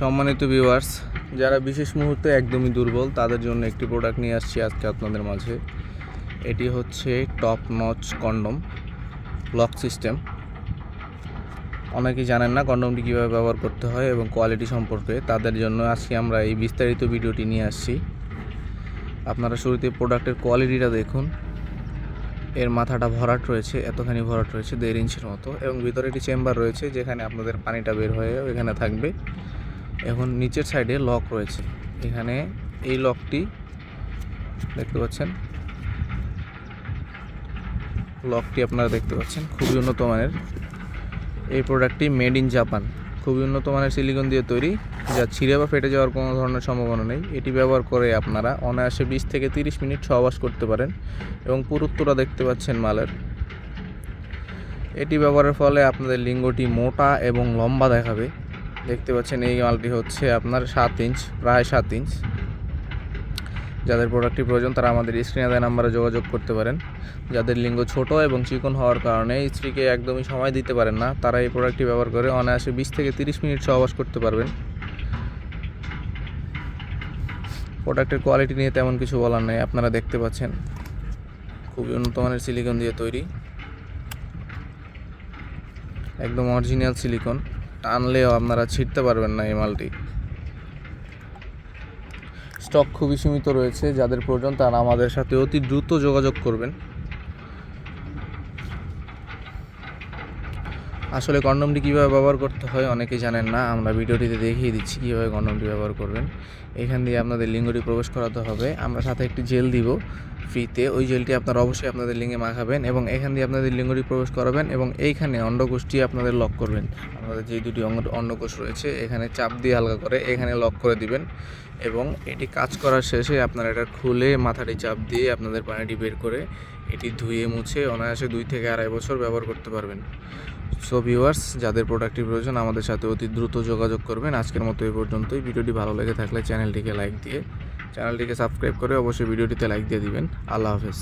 সম্মানিত ভিউয়ার্স যারা বিশেষ মুহূর্তে একদমই দুর্বল, তাদের জন্য একটি প্রোডাক্ট নিয়ে আসছি আজকে আপনাদের মাঝে। এটি হচ্ছে top notch condom lock system অনেকেই জানেন না কন্ডমটি কীভাবে ব্যবহার করতে হয় এবং কোয়ালিটি সম্পর্কে। তাদের জন্য আজকে আমরা এই বিস্তারিত ভিডিওটি নিয়ে আসছি। আপনারা শুরুতে প্রোডাক্টের কোয়ালিটিটা দেখুন। এর মাথাটা ভরাট রয়েছে, এতখানি ভরাট রয়েছে, দেড় ইঞ্চির মতো এবং ভিতরে একটি চেম্বার রয়েছে, যেখানে আপনাদের পানিটা বের হয়ে ওইখানে থাকবে। এখন নিচের সাইডে লক রয়েছে। এখানে এই লকটি দেখতে পাচ্ছেন। লকটি আপনারা দেখতে পাচ্ছেন, খুবই উন্নত মানের। এই প্রোডাক্টটি মেড ইন জাপান। খুবই উন্নত মানের সিলিকন দিয়ে তৈরি, যা ছিঁড়ে বা ফেটে যাওয়ার কোনো ধরনের সম্ভাবনা নেই। এটি ব্যবহার করে আপনারা অনায়াসে বিশ থেকে তিরিশ মিনিট সহবাস করতে পারেন এবং পুরুত্বটা দেখতে পাচ্ছেন মালের। এটি ব্যবহারের ফলে আপনাদের লিঙ্গটি মোটা এবং লম্বা দেখাবে। দেখতে পাচ্ছেন এই মালটি হচ্ছে আপনার সাত ইঞ্চ, প্রায় সাত ইঞ্চ। যাদের প্রোডাক্টটি প্রয়োজন তারা আমাদের স্ক্রিনে দেওয়া নাম্বারে যোগাযোগ করতে পারেন। যাদের লিঙ্গ ছোট এবং চিকন হওয়ার কারণে স্ত্রীকে একদমই সময় দিতে পারেন না, তারা এই প্রোডাক্টটি ব্যবহার করে অনায়াসে বিশ থেকে তিরিশ মিনিট সহবাস করতে পারবেন। প্রোডাক্টের কোয়ালিটি নিয়ে তেমন কিছু বলার নেই, আপনারা দেখতে পাচ্ছেন। খুবই উন্নত মানের সিলিকন দিয়ে তৈরি। একদম অরিজিনাল সিলিকন টানলেও আপনারা ছিঁড়তে পারবেন না এই মালটি। স্টক খুবই সীমিত রয়েছে, যাদের প্রয়োজন তারা আমাদের সাথে অতি দ্রুত যোগাযোগ করবেন। আসলে কন্ডমটি কীভাবে ব্যবহার করতে হয় অনেকে জানেন না, আমরা ভিডিওটিতে দেখিয়ে দিচ্ছি কীভাবে কন্ডমটি ব্যবহার করবেন। এখান দিয়ে আপনাদের লিঙ্গটি প্রবেশ করাতে হবে। আমরা সাথে একটি জেল দিব ফ্রিতে। ওই জেলটি আপনারা অবশ্যই আপনাদের লিঙ্গে মাখাবেন এবং এখান দিয়ে আপনাদের লিঙ্গটি প্রবেশ করাবেন এবং এইখানে অন্ডকোষটি আপনাদের লক করবেন। আমাদের যে দুটি অঙ্গ অন্ডকোষ রয়েছে, এখানে চাপ দিয়ে হালকা করে এখানে লক করে দিবেন এবং এটি কাজ করার শেষে আপনারা এটা খুলে মাথাটি চাপ দিয়ে আপনাদের পানিটি বের করে এটি ধুয়ে মুছে অনায়াসে দুই থেকে আড়াই বছর ব্যবহার করতে পারবেন। সো ভিউয়ার্স যাদের প্রোডাক্টটি প্রয়োজন, আমাদের সাথে অতি দ্রুত যোগাযোগ করবেন। আজকের মতো এই পর্যন্তই। ভিডিওটি ভালো লেগে থাকলে চ্যানেলটিকে লাইক দিয়ে চ্যানেলটিকে সাবস্ক্রাইব করে অবশ্যই ভিডিওটিতে লাইক দিয়ে দিবেন। আল্লাহ হাফেজ।